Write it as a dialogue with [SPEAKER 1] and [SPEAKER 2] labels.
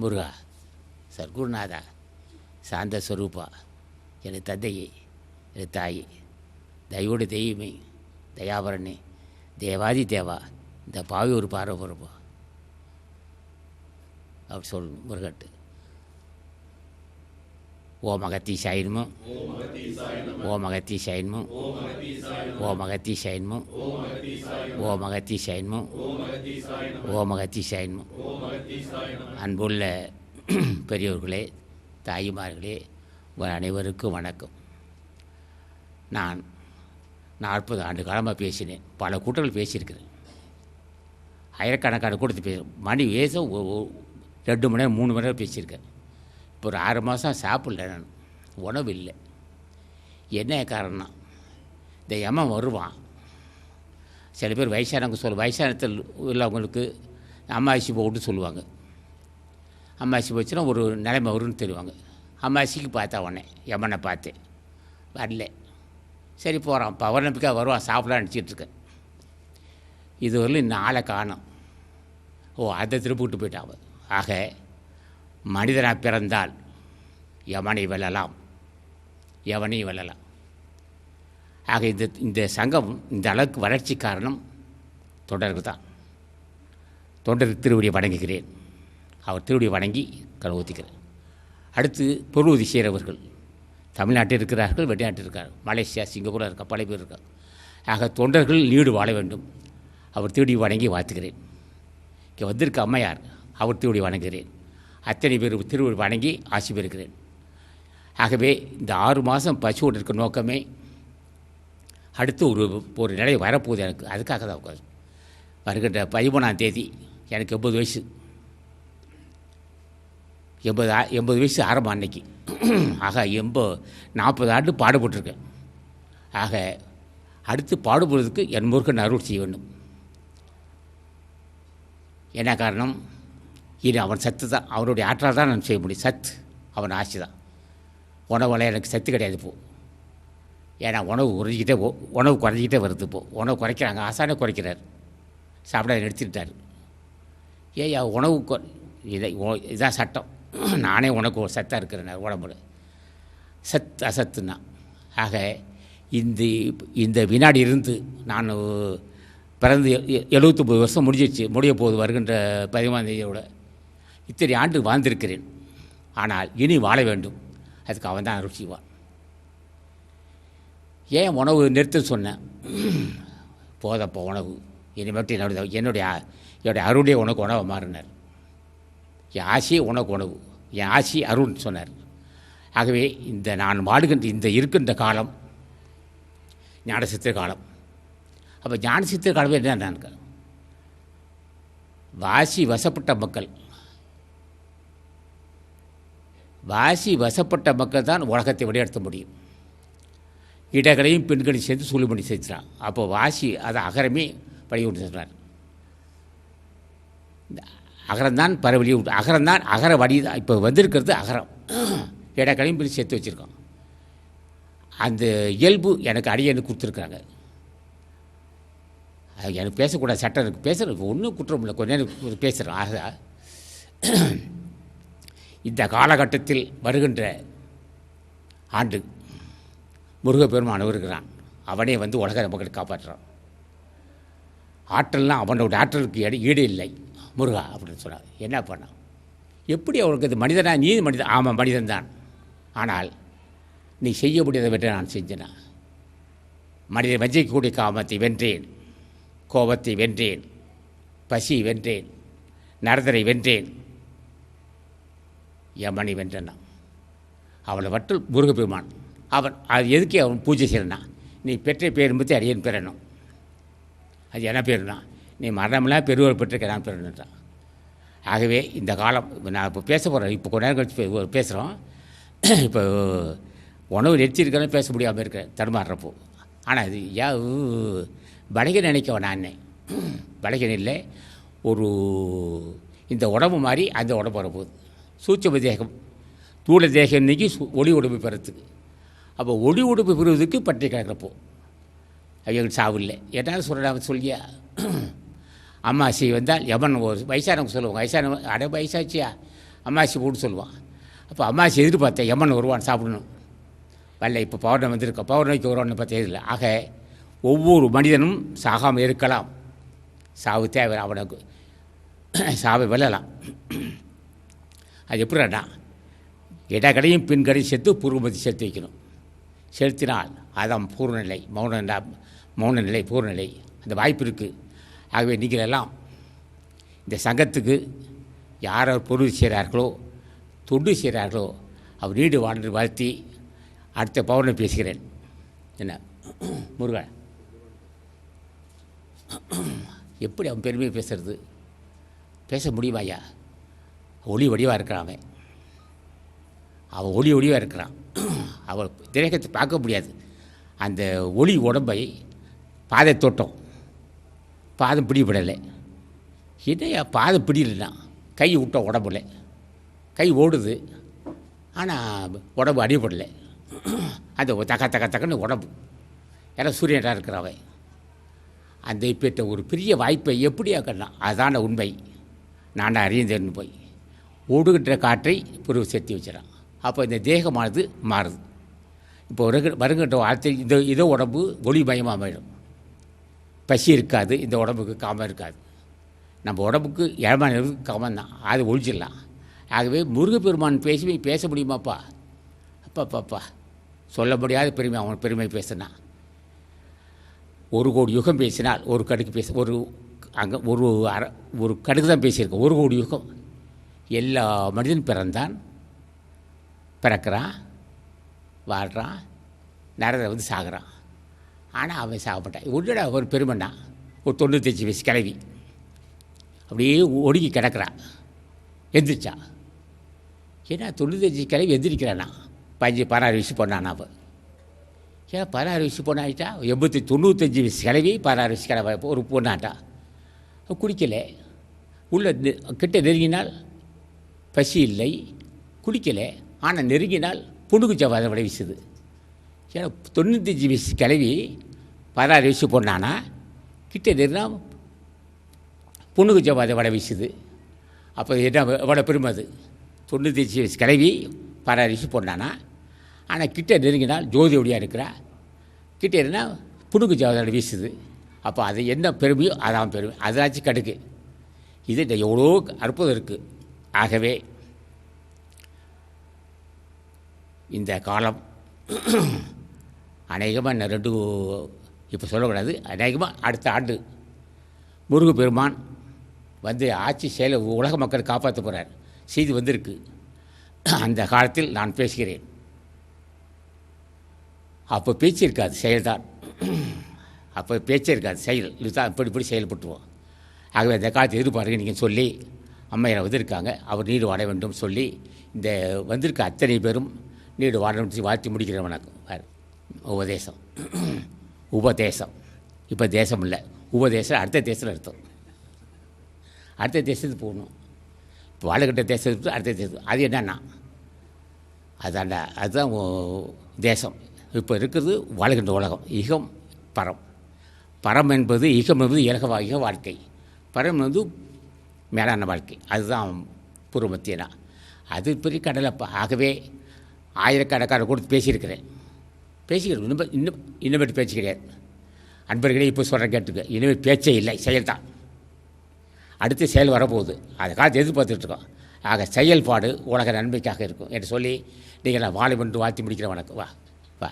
[SPEAKER 1] முருகா சர்க்குருநாதா சாந்த ஸ்வரூபா எனது தந்தையை எனது தாயி தயவோடு தெய்வமே தயாபரணி தேவாதி தேவா இந்த பாவி ஒரு பார்வை பொறுப்பா அப்படி சொல்லணும் முருகட்டு ஓ மகத்தி சாயின்மோ ஓ மகத்தி சைன்மு ஓ மகத்தி சாயின்மோ ஓ மகத்தி சாயின்மோ ஓ மகத்தி அன்புள்ள பெரியோர்களே தாய்மார்களே அனைவருக்கும் வணக்கம். நான் நாற்பது ஆண்டு காலமாக பேசினேன். பல கூட்டங்கள் பேசியிருக்கிறேன். ஆயிரக்கணக்கான கூட்டத்தில் பேச மணி வேசம் ரெண்டு மணி நேரம் மூணு மணி நேரம் பேசியிருக்கேன். இப்போ ஒரு ஆறு மாதம் சாப்பிடல நான். உணவு இல்லை. என்ன காரணம் இந்த யமன் வருவான். சில பேர் வயசானவங்க சொல்ல வயசானத்தில் உள்ளவங்களுக்கு அம்மாசி போட்டு சொல்லுவாங்க. அம்மாசி போச்சுன்னா ஒரு நிலைமை வரும்னு தெரிவாங்க. அம்மாசிக்கு பார்த்தா உடனே யமனை பார்த்தேன். வரல. சரி போகிறான் பௌர்ணமிக்காக வருவான். சாப்பிடலாம் நினச்சிட்ருக்கேன் இருக்கேன். இதுவரையிலும் இன்னும் ஆளை ஓ அதை திருப்பிட்டு போயிட்டான் ஆக மனிதனாக பிறந்தால் யமனை வெல்லலாம்? எவனையும் வெல்லலாம். ஆக இந்த இந்த சங்கம் இந்த அளவுக்கு வளர்ச்சி காரணம் தொடருக்கு தான். தொண்டருக்கு திருவடியை வணங்குகிறேன். அவர் திருவடியை வணங்கி கடன் ஊற்றிக்கிறேன் அடுத்து பொருளுதவி செய்கிறவர்கள் தமிழ்நாட்டில் இருக்கிறார்கள் வெளிநாட்டில் இருக்கிறார்கள். மலேசியா சிங்கப்பூரில் இருக்க பல பேர் இருக்கார் ஆக தொண்டர்கள் நீடு வாழ வேண்டும். அவர் திருடி வணங்கி வாழ்த்துக்கிறேன் இங்கே வந்திருக்க அம்மையார் அவர் திருடி வணங்குகிறேன். அத்தனை பேர் திருவடி வணங்கி ஆசி பெறுகிறேன். ஆகவே இந்த ஆறு மாதம் பசுவோடு இருக்க நோக்கமே அடுத்து ஒரு ஒரு நிலை வரப்போகுது எனக்கு. அதுக்காக தான் உட்காது வருகின்ற பதிமூணாம் தேதி எனக்கு எண்பது வயசு. எண்பது எண்பது வயசு ஆரம்பம் அன்னைக்கு. ஆக எண்பது நாற்பது ஆண்டு பாடுபட்டிருக்கேன். ஆக அடுத்து பாடுபடுறதுக்கு என் முருகன் அருள் செய்ய வேண்டும். என்ன காரணம்? இது அவன் சத்து தான். அவனுடைய ஆற்றல் தான் நான் செய்ய முடியும். சத்து. அவன் ஆட்சி தான். உணவுல எனக்கு சத்து கிடையாது போ. ஏன்னா உணவு உறிஞ்சிக்கிட்டே போ உணவு குறைஞ்சிக்கிட்டே வருது இப்போ. உணவு குறைக்கிறாங்க. ஆசானே குறைக்கிறார். சாப்பிட நிறுத்திட்டார் ஏயா உணவு கொ- இதை உ- இதான் சட்டம். நானே உனக்கு ஒரு சத்தாக இருக்கிறேன் உடம்புல. சத் அசத்துன்னா ஆக இந்த இந்த வினாடி இருந்து நான் பிறந்து எ- எழுபத்தொம்பது வருஷம் முடிஞ்சிச்சு முடிய போது வருகின்ற பதிமூணாம் தேதியோட இத்தனை ஆண்டு வாழ்ந்திருக்கிறேன். ஆனால் இனி வாழ வேண்டும். அதுக்கு அவன் தான் ருசிவான் ஏன் உணவு நிறுத்த சொன்னேன்? போதப்போ உணவு. இனிமேட்டு என்னுடைய என்னுடைய என்னுடைய அருளே உனக்கு உணவை மாறினார். என் ஆசையே உனக்கு உணவு. என் ஆசி அருண் சொன்னார். ஆகவே இந்த நான் வாடுகின்ற இந்த இருக்கின்ற காலம் ஞானசித்திர காலம். அப்போ ஞானசித்திர காலம் என்ன வாசி வசப்பட்ட மக்கள். வாசி வசப்பட்ட மக்கள் தான் உலகத்தை வழிநடத்த முடியும். இடங்களையும் பெண்களையும் சேர்த்து சொல்லி பண்ணி சேர்த்துறான் அப்போ வாசி அதை அகரமே பழி விட்டு சொல்கிறார் அகரம்தான் பரவலி விட்டு அகரம்தான் அகர வடி தான். இப்போ வந்திருக்கிறது அகரம். இடங்களையும் பிரித்து சேர்த்து வச்சுருக்கோம். அந்த இயல்பு எனக்கு அடியனு கொடுத்துருக்குறாங்க. அது எனக்கு பேசக்கூடாது. சட்டம் எனக்கு பேசுகிறேன் ஒன்றும் குற்றம் இல்லை. கொஞ்ச நேரம் பேசுகிறேன் ஆக இந்த காலகட்டத்தில் வருகின்ற ஆண்டு முருகப்பெருமான் இருக்கிறான் அவனே வந்து உலக மக்களை காப்பாற்றுறான். ஆற்றல்லாம் அவனோட ஆற்றலுக்கு எடை ஈடு இல்லை. முருகா அப்படின்னு சொன்னார். என்ன பண்ணான் எப்படி அவனுக்கு இது மனிதனா? நீ மனிதன் ஆமாம் மனிதன்தான். ஆனால் நீ செய்ய முடியாத வெற்றி நான் செஞ்சனா? மனிதன் வஞ்சிக்கக்கூடிய காமத்தை வென்றேன். கோபத்தை வென்றேன். பசி வென்றேன். நரதரை வென்றேன். யமனை வென்றனா? அவளை வற்றல் முருகப்பெருமான். அவன் அது எதுக்கு அவன் பூஜை செய்யறனா நீ பெற்ற பேரும் பற்றி அடியன் பெறணும். அது என்ன பேருனா நீ மரணமெல்லாம் பெருவர் பெற்றிருக்க நான் பெறணுன்றான் ஆகவே இந்த காலம் நான் இப்போ பேச போகிறேன் இப்போ கொஞ்ச நேரம் கழிச்சு பேசுகிறோம் இப்போ உணவு நெரிச்சிருக்கேன்னு பேச முடியாமல் இருக்கிறேன் தடுமாறுறப்போ. ஆனால் இது யா வடகை நினைக்க நான் வடகன் இல்லை. ஒரு இந்த உடம்பு மாதிரி அந்த உடம்பு வரப்போகுது. சூட்சம தேகம் தூள தேகம் இன்னைக்கு சு- ஒளி உடம்பு பெறத்துக்கு. அப்போ ஒளி உடுப்பு பெறுவதற்கு பற்றி கிடக்கிறப்போ அவங்களுக்கு சாவில்லை ஏதாவது சொல்கிறாங்க சொல்லியா? அம்மாசி வந்தால் எவன் ஒரு வயசானவங்க சொல்லுவாங்க. வயசானவங்க அட வயசாச்சியா? அம்மாசி போட்டு சொல்லுவான். அப்போ அம்மாசி எதிர்பார்த்தேன் எமன் வருவான் சாப்பிடணும்? வரல இப்போ பௌர்ணமி வந்திருக்க. பௌர்ணமிக்கு வருவான்னு பார்த்தே இல்லை ஆக ஒவ்வொரு மனிதனும் சாகாமல் இருக்கலாம். சாவு தேவை அவனுக்கு சாவை வெல்லலாம். அது எப்படிடா இடக்கடையும் பின்கடையும் சேர்த்து பூர்வமதி சேர்த்து வைக்கணும். செலுத்தினால் அதான் பூர்ணநிலை மௌன மௌன நிலை பூர்ணநிலை. அந்த வாய்ப்பு இருக்குது ஆகவே நீங்கள் எல்லாம் இந்த சங்கத்துக்கு யார் பொருள் செய்கிறார்களோ தொண்டு செய்கிறார்களோ அவர் நீடு வாழ்ந்து வாழ்த்தி அடுத்த பௌர்ணமி பேசுகிறேன். என்ன? முருகன் எப்படி அவன் பெருமையை பேசுறது? பேச முடியுமா ஐயா? ஒளி வடிவாக இருக்கிறான் அவன். அவன் ஒளி ஒளிவாக இருக்கிறான். அவள் திரேகத்தை பார்க்க முடியாது. அந்த ஒளி உடம்பை பாதை தோட்டம். பாதம் பிடிபடலை. என்னையா பாதம் பிடிலாம் கை விட்ட உடம்புல. கை ஓடுது. ஆனால் உடம்பு அடிபடலை. அந்த தக்க தக்க தக்கன்னு உடம்பு. ஏன்னா சூரியனாக இருக்கிறவன் அந்த இப்பேற்ற ஒரு பெரிய வாய்ப்பை எப்படி ஆக்கலாம் அதான உண்மை. நான் அறிந்தேன்னு போய். ஓடுகின்ற காற்றை புருவ சேர்த்து வச்சிடறான். அப்போ இந்த தேகமானது மாறுது. இப்போ வருக வருகின்ற வார்த்தை இந்த இதோ உடம்பு ஒளிமயமாக போயிடும் பசி இருக்காது இந்த உடம்புக்கு காமம் இருக்காது. நம்ம உடம்புக்கு ஏழ்மான காமம் தான். அது ஒழிச்சிடலாம். ஆகவே முருகப்பெருமான் பேசி பேச முடியுமாப்பா? அப்பா பாப்பா சொல்ல முடியாத பெருமை அவன் பெருமை பேசினா. ஒரு கோடி யுகம் பேசினால் ஒரு கடுக்கு பேச ஒரு அங்கே ஒரு அர ஒரு கடுக்கு தான் பேசியிருக்கோம். ஒரு கோடி யுகம். எல்லா மனிதன் பிறந்தான் பிறக்கிறான். வாழ்கிறான் நரதில் வந்து சாகுறான். ஆனால் அவன் சாகப்பட்டான் உடனே ஒரு பெருமைன்னா ஒரு தொண்ணூத்தஞ்சு வயசு கிளவி அப்படியே ஒடுங்கி கிடக்கிறான் எந்திரிச்சா. ஏன்னா தொண்ணூத்தஞ்சு கிளவி எந்திரிக்கிறானா? பஞ்சு பதினாறு வயசு பொண்ணானா அவள் ஏன் பதினாறு வயசு பொண்ணாகிட்டா எண்பத்தி தொண்ணூத்தஞ்சு வயசு கிளவி பதினாறு வயசு கிளவ ஒரு பொண்ணாட்டா? குடிக்கலை. உள்ள கிட்ட நெருங்கினால் பசி இல்லை. குடிக்கலை. ஆனால் நெருங்கினால் புணுகு ஜவாத விட வீசுது. ஏன்னா தொண்ணூத்தஞ்சு வயசு கிளவி பதினாறு வயசு பொண்ணானா கிட்ட நெருங்கினா புணுகு ஜவாத வடை வீசுது. அப்போ என்ன எவ்வளோ பெருமை அது? தொண்ணூத்தஞ்சு வயசு கிளவி பதினாறு வயசு பொண்ணானா ஆனால் கிட்ட நெருங்கினால் ஜோதி ஒளியாக இருக்கிறா. கிட்ட இருந்தால் புணுகு ஜவாதோட வீசுது. அப்போ அது என்ன பெருமையோ அதான் பெருமை. அதாச்சும் கடுக்கு இது எவ்வளோ அற்புதம் இருக்குது ஆகவே இந்த காலம் அநேகமாக இந்த ரெண்டு இப்போ சொல்லக்கூடாது அநேகமாக அடுத்த ஆண்டு முருகு பெருமான் வந்து ஆட்சி செயலை உலக மக்களை காப்பாற்ற போகிறார் செய்தி வந்திருக்கு. அந்த காலத்தில் நான் பேசுகிறேன். அப்போ பேச்சு இருக்காது செயல்தான். அப்போ பேச்சே இருக்காது செயல். இதுதான் இப்படி இப்படி செயல்பட்டுருவோம் ஆகவே அந்த காலத்தை எதிர்பார்க்க நீங்கள் சொல்லி அம்மையார் வந்திருக்காங்க அவர் நீர் வாட வேண்டும் சொல்லி இந்த வந்திருக்க அத்தனை பேரும் நீடு வாடணும் வாத்தி வாழ்த்தி வணக்கம் உபதேசம். உபதேசம். இப்போ தேசம் இல்லை. உபதேசம் அடுத்த தேசத்தில் அர்த்தம். அடுத்த தேசத்துக்கு போகணும். இப்போ வாழக்கிட்ட தேசத்துக்கு அடுத்த தேசம் அது என்னன்னா அதாண்டா அதுதான் தேசம். இப்போ இருக்கிறது வாழ்கின்ற உலகம். இகம் பரம். பரம் என்பது இகம் என்பது இலக இக வாழ்க்கை. பரம் என்பது மேலான வாழ்க்கை. அதுதான் பூர்வமத்தியனா அது பெரிய கடலப்பா. ஆகவே ஆயிரக்கணக்கான கொடுத்து பேசியிருக்கிறேன். பேசிக்கிறேன். இன்னும் இன்னும் இன்னும் பேச்சு கிடையாது அன்பர்களே இப்போ சொல்கிறேன் கேட்டுக்க இனிமேல் பேச்சே இல்லை செயல்தான். அடுத்து செயல் வரப்போகுது. அதை காலத்தை எதிர்பார்த்துட்ருக்கோம் ஆக செயல்பாடு உலக நன்மைக்காக இருக்கும். என்று சொல்லி நீங்கள் நான் வாழை என்று வாழ்த்தி முடிக்கிற வணக்கம் வா வா.